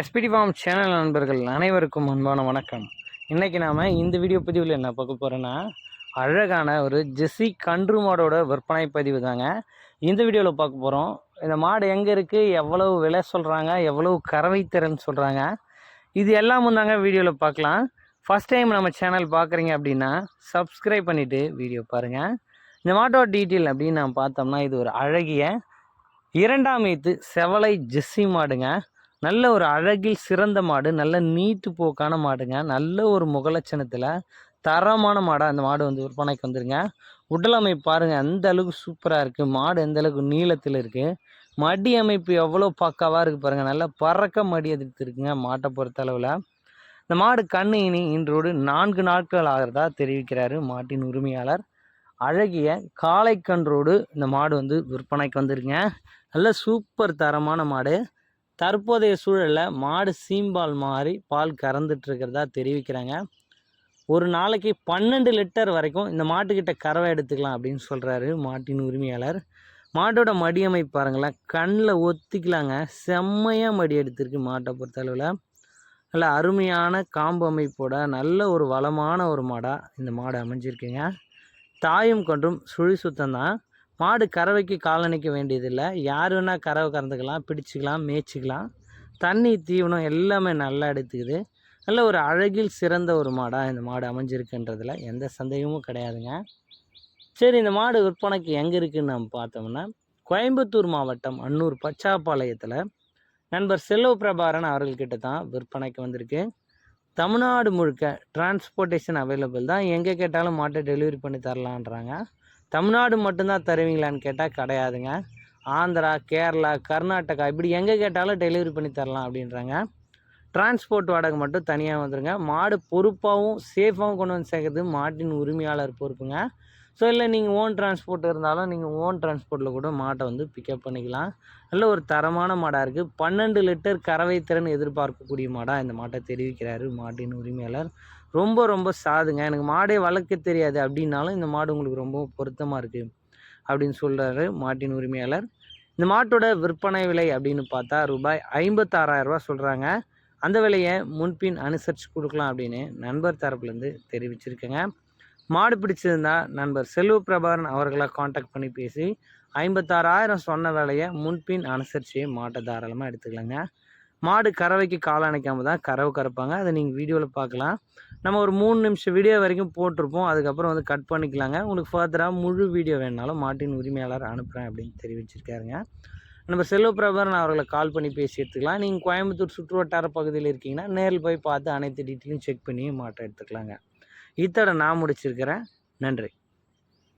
SPD form channel நண்பர்கள் அனைவருக்கும் அன்பான வணக்கம். இன்றைக்கி நாம் இந்த வீடியோ பதிவில் என்ன பார்க்க போகிறோன்னா அழகான ஒரு ஜெஸ்ஸி கன்று மாடோட விற்பனை பதிவு தாங்க. இந்த வீடியோவில் பார்க்க போகிறோம் இந்த மாடு எங்கே இருக்குது எவ்வளவு விலை சொல்கிறாங்க எவ்வளவு கறவை திறன் சொல்கிறாங்க இது எல்லாமும் தாங்க வீடியோவில் பார்க்கலாம். ஃபஸ்ட் டைம் நம்ம சேனல் பார்க்குறீங்க அப்படின்னா சப்ஸ்கிரைப் பண்ணிவிட்டு வீடியோ பாருங்கள் இந்த மாட்டோட டீட்டெயில் அப்படின்னு நான் பார்த்தோம்னா இது ஒரு அழகிய இரண்டாம் ஈத்து செவலை ஜெஸ்ஸி மாடுங்க. நல்ல ஒரு அழகில் சிறந்த மாடு நல்ல நீட்டு போக்கான மாடுங்க. நல்ல ஒரு முகலட்சணத்தில் தரமான மாடாக அந்த மாடு வந்து விற்பனைக்கு வந்துருங்க. உடல் அமைப்பு பாருங்கள் அந்த அளவுக்கு சூப்பராக இருக்குது மாடு எந்த அளவுக்கு நீளத்தில் இருக்குது மடி அமைப்பு எவ்வளோ பக்காவாக இருக்குது பாருங்கள் நல்லா பறக்க மடி எதிர்த்து இருக்குங்க மாட்டை பொறுத்த அளவில். இந்த மாடு கண்ணு இனி இன்றோடு நான்கு நாட்கள் ஆகிறதா தெரிவிக்கிறாரு மாட்டின் உரிமையாளர். அழகிய காளைக்கன்றோடு இந்த மாடு வந்து விற்பனைக்கு வந்துருங்க நல்ல சூப்பர் தரமான மாடு. தற்போதைய சூழலில் மாடு சீம்பால் மாறி பால் கறந்துட்டு இருக்கிறதா தெரிவிக்கிறாங்க. ஒரு நாளைக்கு பன்னெண்டு லிட்டர் வரைக்கும் இந்த மாட்டுக்கிட்ட கறவை எடுத்துக்கலாம் அப்படின்னு சொல்கிறாரு மாட்டின் உரிமையாளர். மாட்டோட மடி அமைப்பு பாருங்களேன் கண்ணில் ஒத்திக்கலாங்க. செம்மையாக மடி எடுத்திருக்கு மாட்டை பொறுத்தளவில். நல்ல அருமையான காம்பு அமைப்போட நல்ல ஒரு வளமான ஒரு மாடாக இந்த மாடு அமைஞ்சிருக்குங்க. தாயும் கொன்றும் சுழி சுத்தம் தான் மாடு கறவைக்கு காலணிக்க வேண்டியதில்லை. யார் வேணால் கறவை கறந்துக்கலாம் பிடிச்சிக்கலாம் மேய்ச்சிக்கலாம். தண்ணி தீவனம் எல்லாமே நல்லா எடுத்துக்குது. நல்ல ஒரு அழகில் சிறந்த ஒரு மாடாக இந்த மாடு அமைஞ்சிருக்குன்றதில் எந்த சந்தேகமும் கிடையாதுங்க. சரி இந்த மாடு விற்பனைக்கு எங்கே இருக்குதுன்னு நம்ம பார்த்தோம்னா கோயம்புத்தூர் மாவட்டம் அன்னூர் பச்சாப்பாளையத்தில் நண்பர் செல்வ பிரபாரன் அவர்கள்கிட்ட தான் விற்பனைக்கு வந்திருக்கு. தமிழ்நாடு முழுக்க டிரான்ஸ்போர்ட்டேஷன் அவைலபிள் தான். எங்கே கேட்டாலும் மாட்டை டெலிவரி பண்ணி தரலான்றாங்க. தமிழ்நாடு மட்டும்தான் தருவீங்களான்னு கேட்டால் கிடையாதுங்க. ஆந்திரா கேரளா கர்நாடகா இப்படி எங்கே கேட்டாலும் டெலிவரி பண்ணி தரலாம் அப்படின்றாங்க. டிரான்ஸ்போர்ட் வாடகை மட்டும் தனியாக வந்துடுங்க மாடு பொறுப்பாகவும் சேஃபாகவும் கொண்டு வந்து சேர்க்கறது மாட்டின் உரிமையாளர் பொறுப்புங்க. ஸோ இல்லை நீங்கள் ஓன் டிரான்ஸ்போர்ட் இருந்தாலும் நீங்கள் ஓன் டிரான்ஸ்போர்ட்டில் கூட மாட்டை வந்து பிக்கப் பண்ணிக்கலாம். நல்ல ஒரு தரமான மாடாக இருக்குது பன்னெண்டு லிட்டர் கறவை திறன் எதிர்பார்க்கக்கூடிய மாடாக இந்த மாட்டை தெரிவிக்கிறாரு மாட்டின் உரிமையாளர். ரொம்ப ரொம்ப சாதுங்க. எனக்கு மாடே வளர்க்க தெரியாது அப்படின்னாலும் இந்த மாடு உங்களுக்கு ரொம்ப பொருத்தமாக இருக்குது அப்படின்னு சொல்கிறாரு மாட்டின் உரிமையாளர். இந்த மாட்டோட விற்பனை விலை அப்படின்னு பார்த்தா ரூபாய் ஐம்பத்தாறாயிரரூபா சொல்கிறாங்க அந்த விலையை முன்பின் அனுசரித்து கொடுக்கலாம் அப்படின்னு நண்பர் தரப்புலேருந்து தெரிவிச்சிருக்கேங்க. மாடு பிடிச்சிருந்தா நண்பர் செல்வ பிரபாரன் அவர்களை காண்டாக்ட் பண்ணி பேசி ஐம்பத்தாறாயிரம் சொன்ன விலையை முன்பின் அனுசரித்து மாட்டை தாராளமாக எடுத்துக்கலாங்க. மாடு கறவைக்கு கால் அணைக்காம தான் கறவை கறப்பாங்க. அதை நீங்கள் வீடியோவில் பார்க்கலாம். நம்ம ஒரு மூணு நிமிஷம் வீடியோ வரைக்கும் போட்டிருப்போம். அதுக்கப்புறம் வந்து கட் பண்ணிக்கலாங்க. உங்களுக்கு ஃபர்தராக முழு வீடியோ வேணாலும் மாட்டின் உரிமையாளர் அனுப்புகிறேன் அப்படின்னு தெரிவிச்சிருக்காருங்க. நம்ம செல்வப்பிரபரன் அவர்களை கால் பண்ணி பேசி எடுத்துக்கலாம். நீங்கள் கோயம்புத்தூர் சுற்று வட்டார பகுதியில் இருக்கீங்கன்னா நேரில் போய் பார்த்து அனைத்து டீட்டெயிலும் செக் பண்ணி மாட்டை எடுத்துக்கலாங்க. இத்தோட நான் முடிச்சிருக்கிறேன். நன்றி.